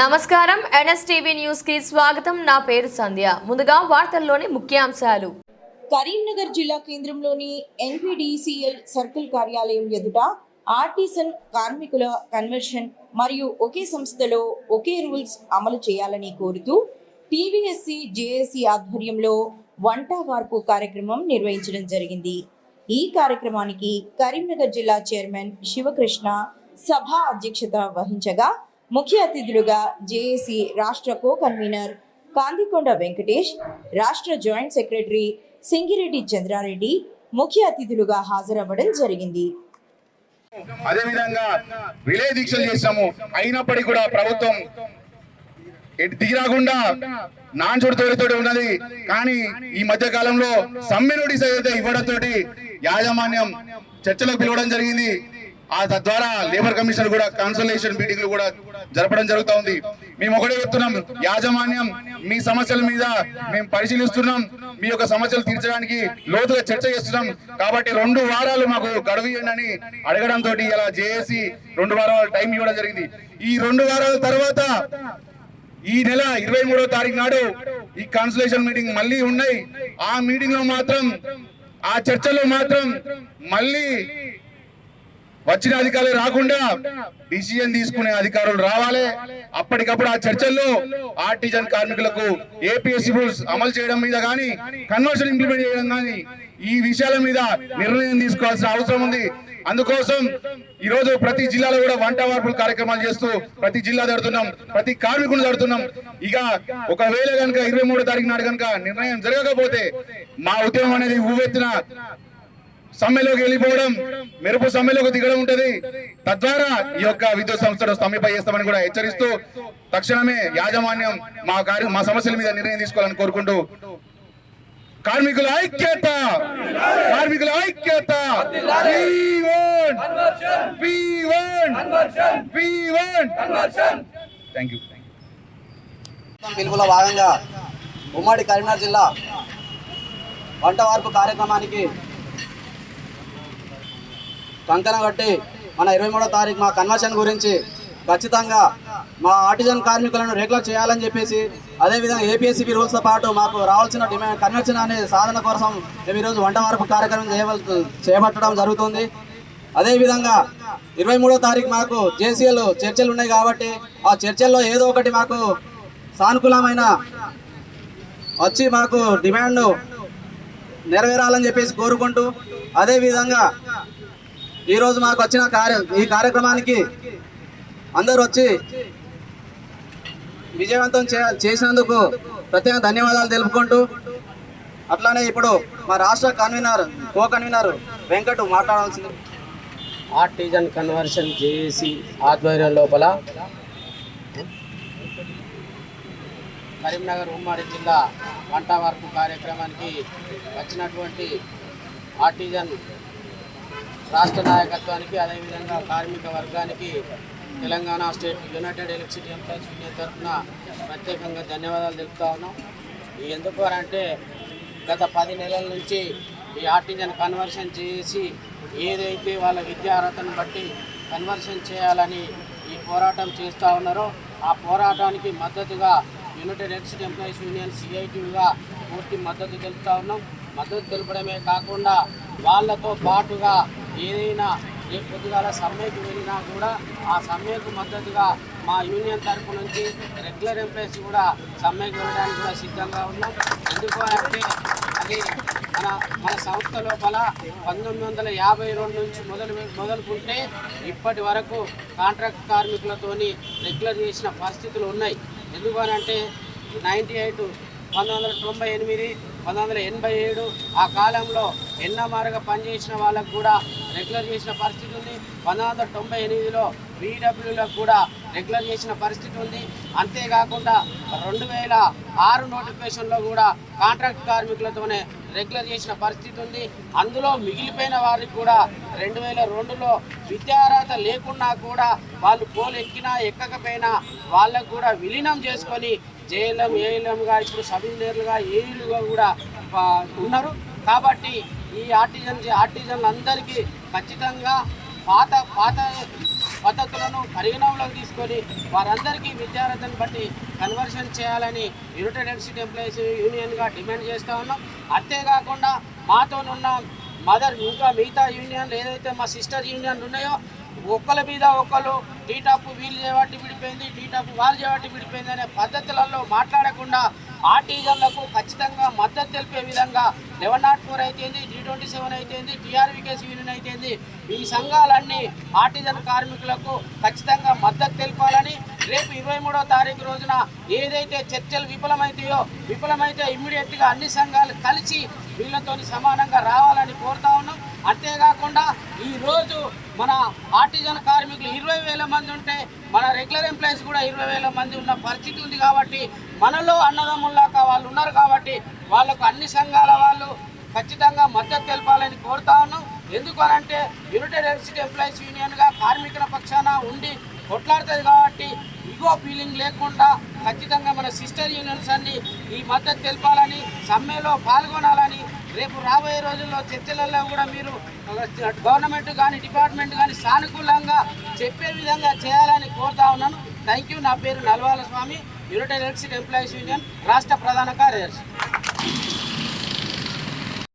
నమస్కారం. ఎన్ఎస్టీవీ న్యూస్కి స్వాగతం. నా పేరు సంధ్య. ముందుగా వార్తల్లోని ముఖ్యాంశాలు. కరీంనగర్ జిల్లా కేంద్రంలోని ఎన్పిడిసిఎల్ సర్కిల్ కార్యాలయం ఎదుట ఆర్టిసన్ కార్మికుల కన్వెన్షన్ మరియు ఒకే సంస్థలో ఒకే రూల్స్ అమలు చేయాలని కోరుతూ టీవీఎస్సి జేఏసీ ఆధ్వర్యంలో వంట వార్పు కార్యక్రమం నిర్వహించడం జరిగింది. ఈ కార్యక్రమానికి కరీంనగర్ జిల్లా చైర్మన్ శివకృష్ణ సభ అధ్యక్షత వహించగా ముఖ్య అతిథులుగా జేఏసీ రాష్ట్ర కో కన్వీనర్ కాందికొండ వెంకటేష్ రాష్ట్ర జాయింట్ సెక్రటరీ సింగిరెడ్డి చంద్రారెడ్డి ముఖ్య అతిథులుగా హాజరవ్వడం జరిగింది. అదే విధంగా విలే దీక్షలు చేసాము అయినప్పటికీ కూడా ప్రభుత్వం ఎటు దిగిరాకుండా నాన్ తోటి ఉన్నది. కానీ ఈ మధ్య కాలంలో సమ్మె నోటీస్ అయితే ఇవ్వడంతో యాజమాన్యం చర్చలకు పిలవడం జరిగింది. ఆ తద్వారా లేబర్ కమిషన్ కూడా కన్సల్టేషన్ మీటింగ్లు కూడా జరపడం జరుగుతూ ఉంది మేము ఒకటే చెప్తున్నాం యాజమాన్యం మీ సమస్యల మీద మేము పరిశీలిస్తున్నాం మీ యొక్క సమస్యలు తీర్చడానికి లోతుగా చర్చ చేస్తున్నాం. కాబట్టి రెండు వారాలు మాకు గడువు ఇవ్వండి అని అడగడంతో ఇలా జేఏసి రెండు వారాల టైం ఇవ్వడం జరిగింది. ఈ రెండు వారాల తర్వాత ఈ నెల ఇరవై మూడో తారీఖు నాడు ఈ కాన్సలేషన్ మీటింగ్ మళ్ళీ ఉన్నాయి. ఆ మీటింగ్లో మాత్రం ఆ చర్చలో మాత్రం మళ్ళీ వచ్చిన అధికారులు రాకుండా డిసిజన్ తీసుకునే అధికారులు రావాలి. అప్పటికప్పుడు ఆ చర్చల్లో ఆర్టిజన్ కార్మికులకు ఏపీఎస్సీ రూల్స్ అమలు చేయడం మీద కానీ కన్వర్షన్ ఇంప్లిమెంట్ చేయడం కానీ ఈ విషయాల మీద నిర్ణయం తీసుకోవాల్సిన అవసరం ఉంది. అందుకోసం ఈ రోజు ప్రతి జిల్లాలో కూడా వంట వార్పుల కార్యక్రమాలు చేస్తూ ప్రతి జిల్లా జరుగుతున్నాం ప్రతి కార్మికులు జరుగుతున్నాం ఇక ఒకవేళ కనుక ఇరవై మూడో తారీఖు నాడు కనుక నిర్ణయం జరగకపోతే మా ఉద్యమం అనేది ఊవెత్తిన సమ్మెలోకి వెళ్ళిపోవడం మెరుపు సమ్మెలోకి దిగడం ఉంటది. తద్వారా ఈ యొక్క విద్యుత్ సంస్థను స్తంభింప చేస్తామని కూడా హెచ్చరిస్తూ తక్షణమే యాజమాన్యం మా కార్య మా సమస్యల మీద నిర్ణయం తీసుకోవాలని కోరుకుంటూ కార్మికుల ఐక్యత! కార్మికుల ఐక్యత! థ్యాంక్ యూ పిలుపులో భాగంగా ఉమ్మడి కరీంనగర్ జిల్లా వంట వార్పు కార్యక్రమానికి కంకణం కట్టి మన ఇరవై మూడో తారీఖు మా కన్వర్షన్ గురించి ఖచ్చితంగా మా ఆర్టిజన్ కార్మికులను రెగ్యులర్ చేయాలని చెప్పేసి అదేవిధంగా ఏపీఎస్సీబీ రూల్స్తో పాటు మాకు రావాల్సిన డిమాండ్ కన్వెన్షన్ అనే సాధన కోసం మేము ఈరోజు వంట మార్పు కార్యక్రమం చేయవల్ చేపట్టడం జరుగుతుంది. అదేవిధంగా ఇరవై మూడో తారీఖు మాకు జేసీఎల్ చర్చలు ఉన్నాయి కాబట్టి ఆ చర్చల్లో ఏదో ఒకటి మాకు సానుకూలమైన వచ్చి మాకు డిమాండ్ నెరవేరాలని చెప్పేసి కోరుకుంటూ అదేవిధంగా ఈరోజు మాకు వచ్చిన కార్య ఈ కార్యక్రమానికి అందరూ వచ్చి విజయవంతం చే చేసినందుకు ప్రత్యేక ధన్యవాదాలు తెలుపుకుంటూ అట్లానే ఇప్పుడు మా రాష్ట్ర కన్వీనర్ కో కన్వీనర్ వెంకట్ మాట్లాడాల్సింది. ఆర్టిజన్ కన్వర్షన్ జేఏసీ ఆధ్వర్యం లోపల కరీంనగర్ ఉమ్మడి జిల్లా వంట వరకు కార్యక్రమానికి వచ్చినటువంటి ఆర్టిజన్ రాష్ట్ర నాయకత్వానికి అదేవిధంగా కార్మిక వర్గానికి Telangana state united electricity employees union తరఫున ప్రత్యేకంగా ధన్యవాదాలు తెలుపుతా ఉన్నాం. ఎందుకు అని అంటే గత పది నెలల నుంచి ఈ ఆర్టిజన్ కన్వర్షన్ చేసి ఏదైతే వాళ్ళ విద్యార్హతను బట్టి కన్వర్షన్ చేయాలని ఈ పోరాటం చేస్తూ ఉన్నారో ఆ పోరాటానికి మద్దతుగా యునైటెడ్ ఎలక్ట్రిసిటీ ఎంప్లాయీస్ యూనియన్ సిఐటిగా పూర్తి మద్దతు తెలుపుతా ఉన్నాం. మద్దతు తెలపడమే కాకుండా వాళ్ళతో పాటుగా ఏదైనా ఏ పొద్దుగాల సమ్మెకు వెళ్ళినా కూడా ఆ సమ్మెకు మద్దతుగా మా యూనియన్ తరపు నుంచి రెగ్యులర్ ఎంప్లాయీస్ కూడా సమ్మెకు వెళ్ళడానికి కూడా సిద్ధంగా ఉన్నాం. ఎందుకు అంటే అది మన మన సంస్థ లోపల పంతొమ్మిది వందల యాభై రెండు నుంచి మొదలు మొదలుకుంటే ఇప్పటి వరకు కాంట్రాక్ట్ కార్మికులతోని రెగ్యులర్ చేసిన పరిస్థితులు ఉన్నాయి. ఎందుకు అంటే నైంటీ ఎయిట్ పంతొమ్మిది వందల తొంభై ఎనిమిది పంతొమ్మిది ఎనభై ఏడు ఆ కాలంలో ఎన్నమారుగా పనిచేసిన వాళ్ళకు కూడా రెగ్యులర్ చేసిన పరిస్థితి ఉంది. పంతొమ్మిది వందల తొంభై ఎనిమిదిలో బీడబ్ల్యూలకు కూడా రెగ్యులర్ చేసిన పరిస్థితి ఉంది. అంతేకాకుండా రెండు వేల ఆరు నోటిఫికేషన్లో కూడా కాంట్రాక్ట్ కార్మికులతోనే రెగ్యులర్ చేసిన పరిస్థితి ఉంది. అందులో మిగిలిపోయిన వారికి కూడా రెండు వేల రెండులో విద్యార్హత లేకున్నా కూడా వాళ్ళు పోలు ఎక్కినా ఎక్కకపోయినా వాళ్ళకు కూడా విలీనం చేసుకొని జేఎల్ఎం ఏఎల్ఎంగా ఇప్పుడు సబ్ ఇంజనీర్లుగా ఏఈలుగా కూడా ఉన్నారు. కాబట్టి ఈ ఆర్టిజన్ ఆర్టిజన్లు అందరికీ ఖచ్చితంగా పాత పాత పద్ధతులను పరిగణంలోకి తీసుకొని వారందరికీ విద్యార్థులను బట్టి కన్వర్షన్ చేయాలని యునైటెడ్ స్టేట్ ఎంప్లాయీస్ యూనియన్గా డిమాండ్ చేస్తూ ఉన్నాం. అంతేకాకుండా మాతోనున్న మదర్ ఇంకా మిగతా యూనియన్లు ఏదైతే మా సిస్టర్ యూనియన్లు ఉన్నాయో ఒక్కల మీద ఒకళ్ళు టీటాప్ వీళ్ళు చేయబట్టి విడిపోయింది టీటాప్ వాళ్ళు చేయబట్టి విడిపోయింది అనే పద్ధతులలో మాట్లాడకుండా ఆర్టీజన్లకు ఖచ్చితంగా మద్దతు తెలిపే విధంగా లెవెన్ నాట్ ఫోర్ అయితేంది టీ ట్వంటీ సెవెన్ అయితేంది టీఆర్వీకేసీ యూనియన్ అయితేంది ఈ సంఘాలన్నీ ఆర్టిజన్ కార్మికులకు ఖచ్చితంగా మద్దతు తెలపాలని రేపు ఇరవై మూడో తారీఖు రోజున ఏదైతే చర్చలు విఫలమైతాయో విఫలమైతే ఇమ్మీడియట్గా అన్ని సంఘాలు కలిసి వీళ్ళతో సమానంగా రావాలని కోరుతా ఉన్నాం. అంతేకాకుండా ఈరోజు మన ఆర్టిజన్ కార్మికులు ఇరవై వేల మంది ఉంటే మన రెగ్యులర్ ఎంప్లాయీస్ కూడా ఇరవై వేల మంది ఉన్న పరిస్థితి ఉంది కాబట్టి మనలో అన్నదమ్ముల్లాగా వాళ్ళు ఉన్నారు కాబట్టి వాళ్ళకు అన్ని సంఘాల వాళ్ళు ఖచ్చితంగా మద్దతు తెలపాలని కోరుతా ఎందుకనంటే యునైటెడ్ ఎలక్ట్రిసిటీ ఎంప్లాయీస్ యూనియన్గా కార్మికుల పక్షాన ఉండి కొట్లాడుతుంది కాబట్టి ఇగో ఫీలింగ్ లేకుండా ఖచ్చితంగా మన సిస్టర్ యూనియన్స్ అన్ని ఈ మద్దతు తెలపాలని సమ్మెలో పాల్గొనాలని రేపు రాబోయే రోజుల్లో చర్చలలో కూడా మీరు గవర్నమెంట్ కానీ డిపార్ట్మెంట్ కానీ సానుకూలంగా చెప్పే విధంగా చేయాలని కోరుతా ఉన్నాను. థ్యాంక్ యూ నా పేరు Nalwala Swamy. United electricity employees union రాష్ట్ర ప్రధాన కార్యదర్శి.